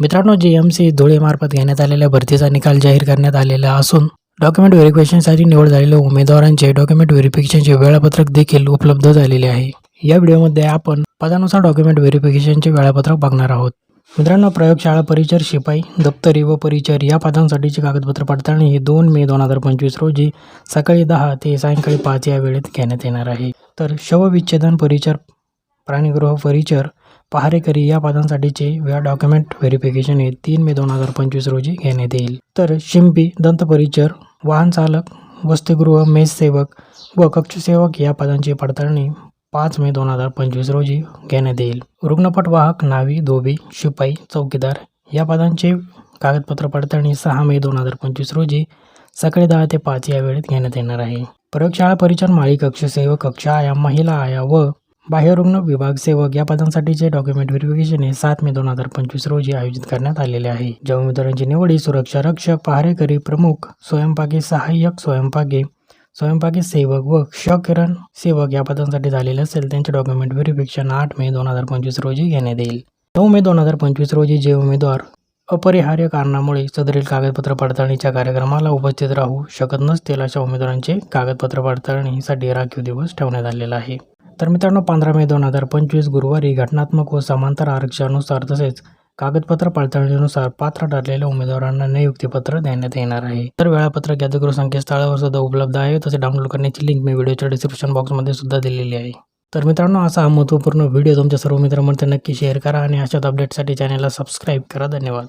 मित्रांनो G M C धुळेमार्फत घेण्यात आलेल्या भरतीचा निकाल जाहीर करण्यात आलेला असून डॉक्युमेंट व्हेरिफिकेशनसाठी निवड झालेल्या उमेदवारांचे डॉक्युमेंट व्हेरिफिकेशनचे वेळापत्रक देखील उपलब्ध झालेले आहे. या व्हिडिओमध्ये आपण पदानुसार डॉक्युमेंट व्हेरिफिकेशनचे वेळापत्रक बघणार आहोत. मित्रांनो प्रयोगशाळा परिचर शिपाई दप्तरी व परिचर या पदांसाठीची कागदपत्र पडताळणी ही दोन मे दोन हजार पंचवीस रोजी सकाळी दहा ते सायंकाळी पाच या वेळेत घेण्यात येणार आहे. तर शवविच्छेदन परिचर प्राणीगृह परिचर पहारेकरी या पदांसाठीचे वेळा डॉक्युमेंट व्हेरिफिकेशन हे तीन मे दोन हजार पंचवीस रोजी घेण्यात येईल. तर शिंपी दंतपरिचर वाहन चालक वसतिगृह मेस सेवक व कक्षसेवक या पदांची पडताळणी पाच मे दोन हजार पंचवीस रोजी घेण्यात येईल. रुग्णपट वाहक नावी धोबी शिपाई चौकीदार या पदांचे कागदपत्र पडताळणी सहा मे दोन हजार पंचवीस रोजी सकाळी दहा ते पाच या वेळेत घेण्यात येणार आहे. प्रयोगशाळा परिचर माळी कक्षसेवक कक्षा कक्ष आया महिला आया व बाह्यरुग्ण विभाग सेवक या पदांसाठीचे डॉक्युमेंट व्हेरिफिकेशन हे सात मे दोन हजार पंचवीस रोजी आयोजित करण्यात आलेले आहे. ज्या उमेदवारांची निवडी सुरक्षा रक्षक पहारेकरी प्रमुख स्वयंपाकी सहाय्यक स्वयंपाकी स्वयंपाकी सेवक व क्षकिरण सेवक या पदांसाठी झालेले असेल त्यांचे डॉक्युमेंट व्हेरिफिकेशन आठ मे दोन हजार पंचवीस रोजी घेण्यात येईल. नऊ मे दोन हजार पंचवीस रोजी जे उमेदवार अपरिहार्य कारणामुळे सदरील कागदपत्र पडताळणीच्या कार्यक्रमाला उपस्थित राहू शकत नसतील अशा उमेदवारांचे कागदपत्र पडताळणीसाठी राखीव दिवस ठेवण्यात आलेला आहे. तर मित्रांनो पंधरा मे दोन हजार पंचवीस गुरुवारी घटनात्मक व समांतर आरक्षणानुसार तसेच कागदपत्र पडताळणीनुसार पात्र ठरलेल्या उमेदवारांना नियुक्तीपत्र देण्यात येणार आहे. तर वेळापत्रक यादगृह संकेतस्थळावर सुद्धा उपलब्ध आहे. तसे डाउनलोड करण्याची लिंक मी व्हिडिओच्या डिस्क्रिप्शन बॉक्समध्ये सुद्धा दिलेली आहे. तर मित्रांनो असा हा महत्त्वपूर्ण व्हिडिओ तुमच्या सर्व मित्रांमध्ये नक्की शेअर करा आणि अशाच अपडेटसाठी चॅनलला सबस्क्राईब करा. धन्यवाद.